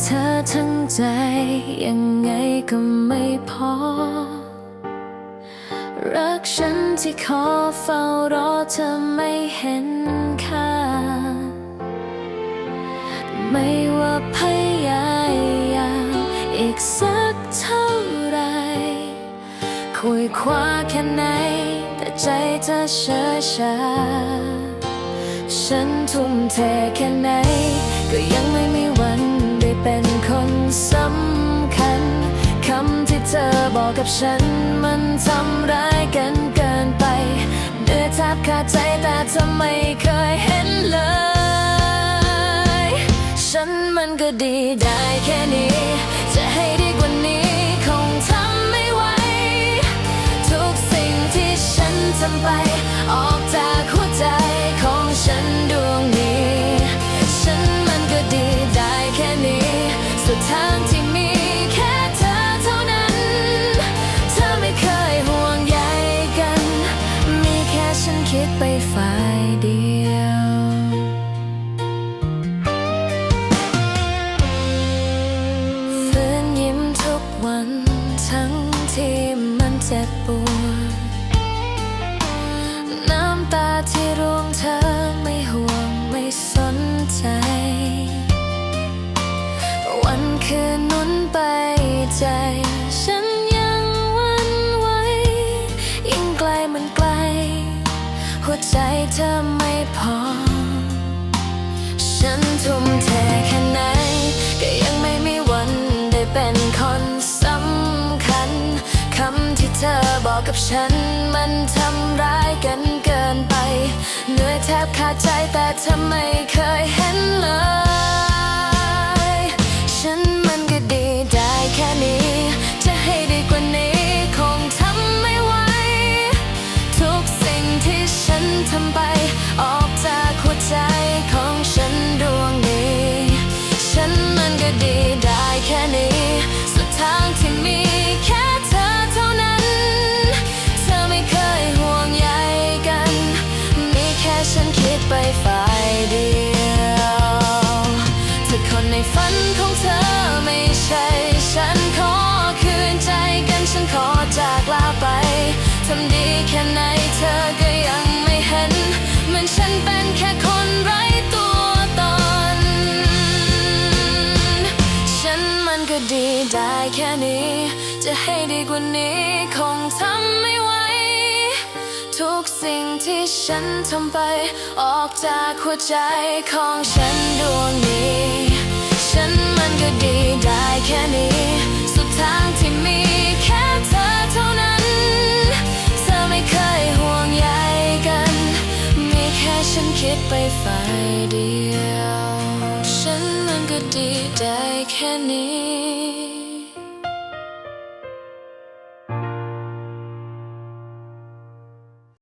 เธอทั้งใจ ยังไงก็ไม่พอ รักฉันที่ขอเฝ้ารอเธอไม่เห็นค่า ไม่ว่าพยายามอีกสักเท่าไหรคุยคว้าแค่ไหน แต่ใจเธอเฉยชา ฉันทุ่มเทแค่ไหน ก็ยังไม่มีวัน สำคัญ คำที่เธอบอกกับฉัน มันทำร้ายกันเกินไปเดือดแทบขาดใจแต่เธอไม่เคยเห็นเลย ฉันมันก็ดีได้แค่นี้ จะให้ดีกว่านี้คงทำไม่ไหว ทุกสิ่งที่ฉันทำไป ออกจากหัวใจของฉันดวง จ็บปวด น้ำตาที่ร่วงเธอไม่ห่วงไม่สนใจ วันคืนนุนไปใจฉันยังวันไหวยิ่งไกลมันไกล หัวใจเธอไม่พอ ฉันทุ่มเทแค่ไหน ก็ยังไม่มีวันได้เป็น ธอบอกกับฉันมันทำร้ายกันเกินไป เหนื่อยแทบขาดใจแต่เธอไม่เคยเห็นเลย ฉันมันก็ดีได้แค่นี้ จะให้ดีกว่านี้คงทำไม่ไหว ทุกสิ่งที่ฉันทำไป ออกจากหัวใจของฉันดวงนี้ ฉันมันก็ดีได้แค่นี้ ฝันของเธอไม่ใช่ ฉันขอคืนใจกันฉันขอจากลาไปทำดีแค่ไหนเธอก็ยังไม่เห็นเหมือนฉันเป็นแค่คนไร้ตัวตน ฉันมันก็ดีได้แค่นี้ จะให้ดีกว่านี้คงทำไม่ไหวทุกสิ่งที่ฉันทำไป ออกจากหัวใจของฉันดวงนี้ ฉันมันก็ดีได้แค่นี้ สุดทางที่มีแค่เธอเท่านั้น เธอไม่เคยห่วงใยกัน มีแค่ฉันคิดไปฝ่ายเดียว ฉันมันก็ดีได้แค่นี้